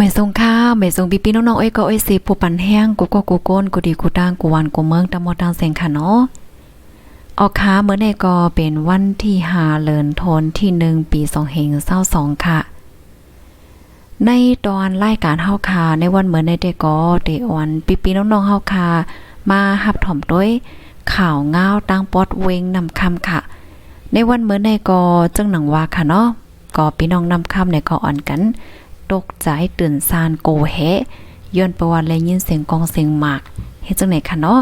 ไม่ทรงข้าวไม่ทรงปีปีน้องๆเอ้ยก็เอ้ยสิผู้ปันแห้งกูก็กูโก้นกูดีกูตั้งกูวันกูเมืองตะมอตังเสียงค่ะเนาะออกค้าเมื่อในก็เป็นวันที่หาเลินทนที่หนึ่งปีสองเฮงเศร้าสองค่ะ ในตอนรายการเฮาคาในวันเหมือนในเดก็เดออนปีปีน้องๆเฮาคามาหับถ่อมด้วยข่าวง้าวตั้งปอดเวงนำคำค่ะ ในวันเหมือนในก็จึงหนังว่าค่ะเนาะก็พี่น้องนำคำในก็อ่อนกัน ตกใจตื่นซานโกแฮย้อนประวัติและยินเสียงกองเสียงหมากเฮ็ดจังไหนคะเนาะ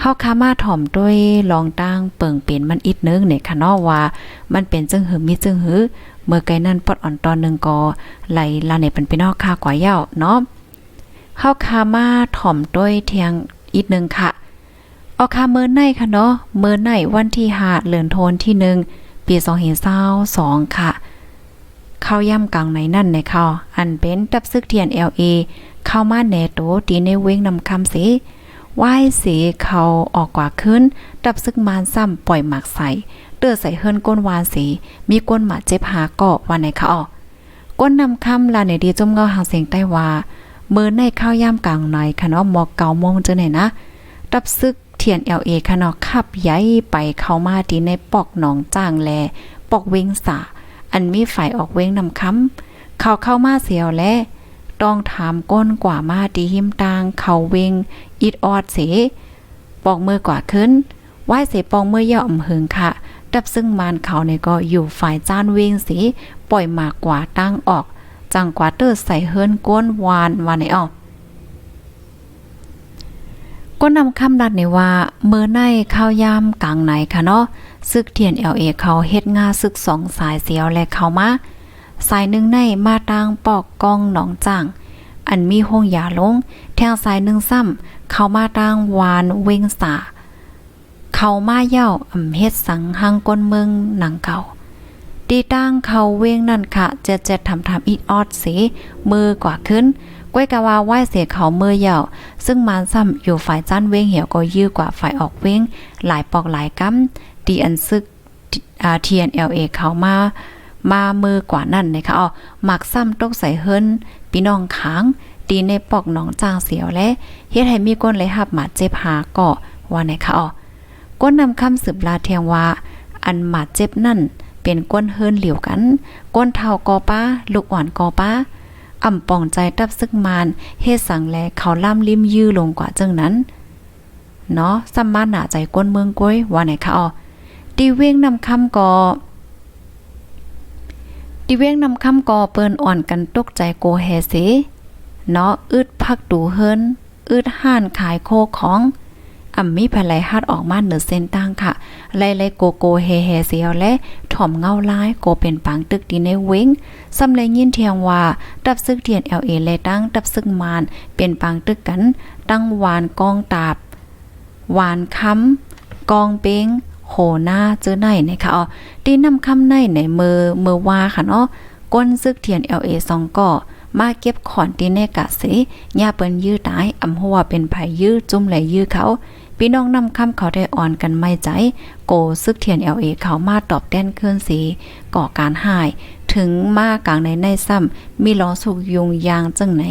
เฮาคามาถ่อมด้วยลองตั้งเปิงเป็นมันอีกนึงเนี่ยค่ะเนาะว่า มันเป็นจึงหือมีจึงหือเมื่อไกลนั้นปอดอ่อนตอนหนึงก็ไหลลาเนี่ยเป็นพี่น้องค่ากว่าเย้าเนาะเฮาคามาถ่อมด้วยเทียงอีกนึงค่ะออกคาเมื่อในค่ะเนาะเมื่อในวันที่5เดือนโทนที่หนึ่งปี2522ค่ะ เข้าย่ำกลางในนั่นในเข้าอันเป็นตับซึกเทียน LA เอข้ามาแหนโตตีในเว้งนำคำสิไหว้สีเขาออกกว่าขึ้นตับซึกมานซ้ำปล่อยหมากใส่เตือใส่เฮิรนก้นวานสี มีก้นหมาเจ็บหากาะวันไหนเขาออกก้นนำคำลาในดีจมเงาหางเสียงใต้ว่ามือในข้าย่ำกลางในคะเนาะหมอกเก่ามองเจอไหนนะตับซึกเทียน LA คะเนาะขับย้ายไปเข้ามาดีในปอกหนองจ้างแล ปอกเวงสา อันมีฝ่ายออกเว้งนำคำเขาเข้ามาเสียวและต้องถามก้นกว่ามาดีหิมตาง เขาเวงอิดออดเสปอกมือกว่าขึ้นไหวเสปองเมื่อย่ออำหึงค่ะ ดับซึ่งมานเขาเนยก็อยู่ฝ่ายจ้านเวงสีปล่อยมากกว่าตั้งออก จังกว่าเตอร์ใส่เฮิรนก้นวานวานไหนออก ก็นำคำดัดในว่าเมื่อในข้าวยามกลางไหนค่ะเนาะซึกเทียน LA เขาเฮ็ดงาซึกสองสายเสียวและเข้ามาสายหนึ่งในมาตางปอกกองหนองจ่างอันมีห้องยาลง แทงสายหนึ่งซ้ำเข้ามาตางวานเวงสาเข้ามาเย่าอำเฮ็ดสังหังก้นเมืองหนังเก่าตีตั้งเขาเวงนั่นค่ะเจ็ดเจ็ดทำทำอีออดเสมือกว่าขึ้น ก้อยกะว่าไหว้เสียเขาเมื่อเย่าซึ่งมานซ้ำอยู่ฝ่ายจ้านเวงเหี่ยวก็ยื้อกว่าฝ่ายออกเวงหลายปอกหลายกำดีอันซึกอ่า TNLA เอเขามามามือกว่านั่นนะคะอ๋อหมักซ้ำตกใส่เฮิรนพี่น้องค้างตีในปอกหนองจางเสียวและเฮ็ดให้มีก้นเลยหับหมาเจ็บหากาะว่าไหนคะอ๋อก้นนำคำสืบลาเทียงว่า อันหมาเจ็บนั่นเป็นก้นเฮิรนเหลียวกัน ก้นเท่ากอป้าลูกอ่อนกอป้า อ่ำป่องใจตับซึกมานเฮ็ดสังแลเขาล่ำลิ้มยื้อลงกว่าจังนั้น เนาะสัมมาหนาใจก้นเมืองก้อยว่าไหนคะอ๋อตีเว้งนำคำก่อตีเว้งนำคำก่อเปิ้นอ่อนกันตกใจโกแฮเสเนาะอึดพักดูเฮิรนอึดห่านขายโคของ อ่ำมีภายไหลฮัดออกมาเหนือเส้นตั้งค่ะ ไล่ไล่โกโกเฮเฮเสียวและถ่อมเงาลายโกเป็นปังตึกดีในเว้งสำเลยยินเทียงว่าดับซึกเทียน LA และตั้งดับซึกมานเป็นปังตึกกัน ตั้งวานกองตาบหวานค้ำกองเป้งโหหน้าเจอในนะคะอ๋อตีนำคำในในมือมือว่าค่ะเนาะก้นซึกเทียน LA สองก่อมาเก็บขอนตีในกะเสย่าเปิ้นยื้อตายอำหัวเป็นไผยื้อจุ่มไหลยื้อเขา พี่น้องนำคำเขาได้อ่อนกันไม่ใจ โกซึกเทียน LA เขามาตอบแต้นเคลื่อนสีก่อการหาย ถึงมากลางในในซ้ำมีล้อสุกยุงยางจังไหน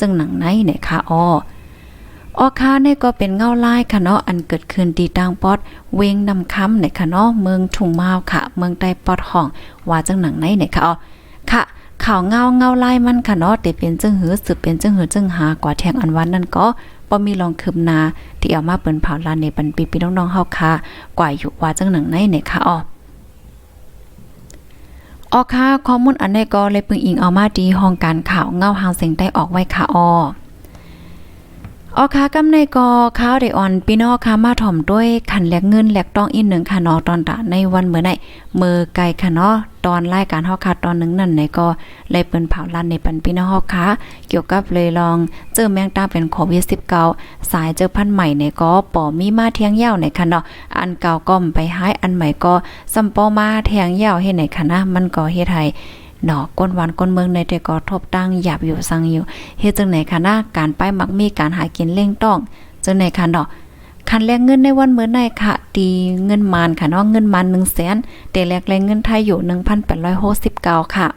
จังหนังไหนเนค่ะอ้อออคาเนี่ยก็เป็นเงาลายค่ะเนาะอันเกิดขึ้นตีต่างปอด เวงนำคำในค่ะเนาะเมืองถุงมาวค่ะ เมืองใต้ปอดห้อง ว่าจังหนังไหนเนี่ยค่ะอ๋อค่ะข่าวเงาเงาลายมันค่ะเนาะแต่เป็นจึงหือสืบเป็นจึงหือจึงหากว่าแทงอันวันนั่นก็ บ่มีลองคืบหนาที่เอามาเปิ้นเผาลานในปันปีพี่น้องๆเฮาค่ะกว่าอยู่ว่าจังหนังไหนเนี่ยค่ะอ๋อออค่ะข้อมูลอันใดก็เลยปึงอิงเอามาดีห้องการข่าวเงาหางเสียงได้ออกไว้ค่ะออ ออค่ะกำในกอข้าวได้อ่อนพี่น้องค่ะมาถ่อมด้วยขันแลกเงินแลกต้องอีกหนึ่งค่ะเนาะตอนตะในวันเมื่อไหนมือไกลค่ะเนาะตอนรายการเฮาค่ะตอนหนึงนั่นไหนก็เลยเปิ้นเผาลั่นในปันพี่น้องเฮาค่ะเกี่ยวกับเลยลองเจอแมงตาเป็นโควิด19สายเจอพันธุ์ใหม่เนี่ยก็ป่อมีมาเที่ยงยาวในค่ะเนาะอันเก่าก็ไปหายอันใหม่ก็ซัมปอมาเที่ยงยาวเฮ็ดไหนค่ะนะมันก็เฮ็ดให้ เนาะก้นวันก้นเมืองในแต่ก็ทบตั้งหยาบอยู่สังอยู่เฮ็ดจังไหนคะนะการไปมักมีการหากินเล่งต้องจังไหนคะเนาะคันแลกเงินในวันเมื้อในค่ะตีเงินมานค่ะเนาะเงินมาน100,000แต่แลกแลกเงินไทยอยู่ 1,869ค่ะ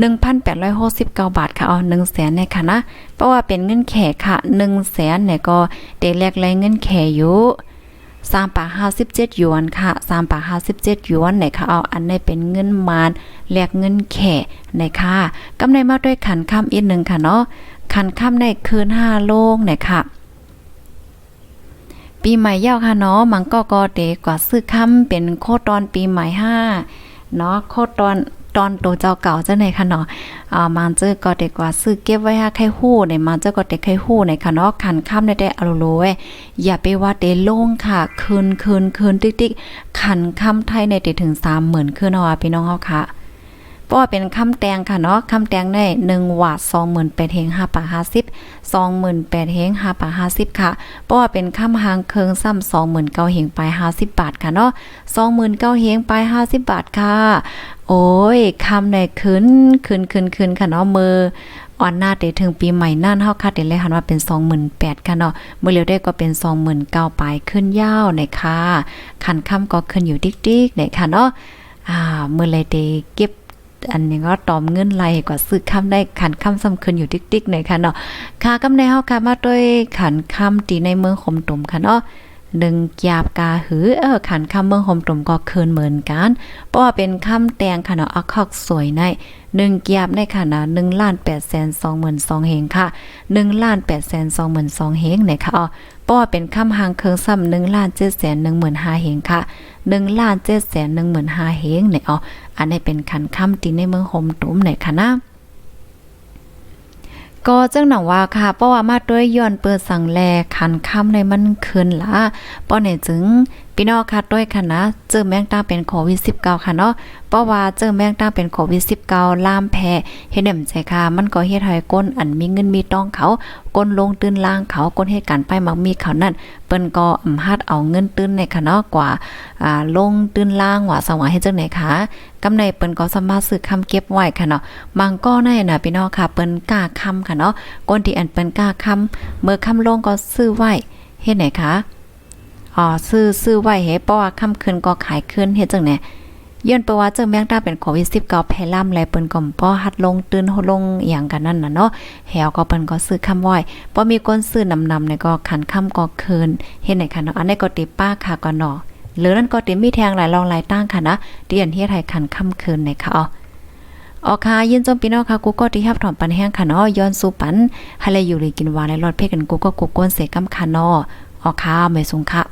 1,869 บาทค่ะเอ๋อ1แสนเนี่ยค่ะนะเพราะว่าเป็นเงินแขกค่ะ1แสนเนี่ยก็เดแลกไรเงินแขอยู่ 3ปาก57หยวนค่ะ3ปาก57หยวนนี่ยค่ะเอาอันนี้เป็นเงินมานแลกเงินแขกเนี่ยค่ะกำไรมาด้วยขันค่ำอีกหนึ่งค่ะเนาะขันค่ำในคืน5โลงเนี่ยค่ะปีใหม่ยาวค่ะเนาะมันก็ก็เดกว่าซื้อค่ำเป็นโคตอนปีใหม่ห้าเนาะโคตอน ตอนโตเจ้าเก่าเจ้าไหนค่ะเนาะอ่ามันเจอก็เด็กว่าซื้อเก็บไว้ให้ใครฮู้ในมันเจอก็เด็กใครฮู้ในค่ะเนาะคันค่ำได้ได้อโลโลเว้ยอย่าไปว่าเดโล่งค่ะคืนคืนคืนติ๊กๆคันค่ำไทยในเดถึง30,000คืนเนาะพี่น้องเฮาค่ะ เพราะว่าเป็นคำแตงค่ะเนาะคำแตงได้1วาท28เฮง5ปาก50 28เฮง5ปาก50 ค่ะ เพราะว่าเป็นคำหางเคิงซ้ำ29เฮงไป50 บาทค่ะเนาะ29เฮงไป 50 บาทค่ะ โอ้ยคำในคืนคืนคืนคืนค่ะเนาะมืออ่อนหน้าเดถึงปีใหม่นั่นเฮาคาดเดเลยหันว่าเป็น 28,000ค่ะเนาะเมื้อเร็วได้ก็เป็น29,000ไปขึ้นยาวในค่ะคันค่ำก็ขึ้นอยู่ดิ๊กๆในค่ะเนาะอ่าเมื้อเลยเดเก็บ อันนี้ก็ตอมเงินไหลกว่าซื้อคำได้ขันคำสำคัญอยู่ติ๊กๆหน่อยค่ะเนาะค่ะกำในเฮาค่ะมาด้วยขันคำตีในเมืองขมตุ่มค่ะเนาะ หนึ่งกยาบกาหือ เออขันคำเมืองขมตุ่มก็คืนเหมือนกัน เพราะว่าเป็นคำแตงค่ะเนาะอักคักสวยในหนึ่งกยาบในค่ะนะหนึ่งล้านแปดแสนสองหมื่นสองเฮงค่ะหนึ่งล้านแปดแสนสองหมื่นสองเฮงเนี่ยค่ะอ๋อเพราะว่าเป็นคำหางเคิงซ้ำหนึ่งล้านเจ็ดแสนหนึ่งหมื่นห้าเฮงค่ะหนึ่งล้านเจ็ดแสนหนึ่งหมื่นห้าเฮงเนี่ยอ๋ออันนี้เป็นขันคำตีในเมืองโฮมตุ้มไหนคะนะ ก็จังหนังว่าค่ะเพราะว่ามาด้วยย้อนเปิดสั่งแลขันค่ำในมันคืนละป้อไหนจึงพี่น้องค่ะด้วยค่ะนะ เจอแมงตาเป็นโควิด19ค่ะเนาะเพราะว่าเจอแมงตาเป็นโควิด19ล่ามแพ้เฮ็ดให้มใจค่ะ มันก็เฮ็ดให้ก้นอันมีเงินมีต้องเขาก้นลงตื้นล่างเขาก้นเหตุการไปมักมีเขานั่นเปิ้นก็อำหัดเอาเงินตื้นในค่ะเนาะกว่าอ่าลงตื้นล่างว่าสว่าเฮ็ดจังไหนคะกำในเปิ้นก็สามารถซื้อคำเก็บไว้ค่ะเนาะบางก็ในน่ะพี่น้องค่ะเปิ้นกล้าคำค่ะเนาะก้นที่อันเปิ้นกล้าคำเมื่อคำลงก็ซื้อไว้เฮ็ดไหนคะ อ๋อซื้อซื้อไว้เฮ็ดเพราะว่าค่ำคืนก็ขายคืนเฮ็ดจังไหนย้อนประว่าเจอแมงดาเป็นโควิด19แพร่ล่ำแลเปิ้นก็บ่หัดลงตื่นลงอหยังกันนั่นน่ะเนาะแหวก็เปิ้นก็ซื้อคำไว้บ่มีคนซื้อนำๆเนี่ยก็ขันคำก็คืนเฮ็ดไหนคะเนาะอันนี้ก็ติป้าค่ะก็เนาะหรือนั่นก็ติมีแทงหลายรองหลายตั้งค่ะนะเดียนเฮ็ดให้ขันค่ำคืนในค่ะอ๋อออค่ะยินจมพี่น้องค่ะกูก็ที่ฮับถอมปันแห้งค่ะเนาะย้อนสู่ปันให้เลยอยู่เลยกินหวานและรอดเพศกันกูก็กูก้นเสกำค่ะเนาะออค่ะไม่สงค่ะ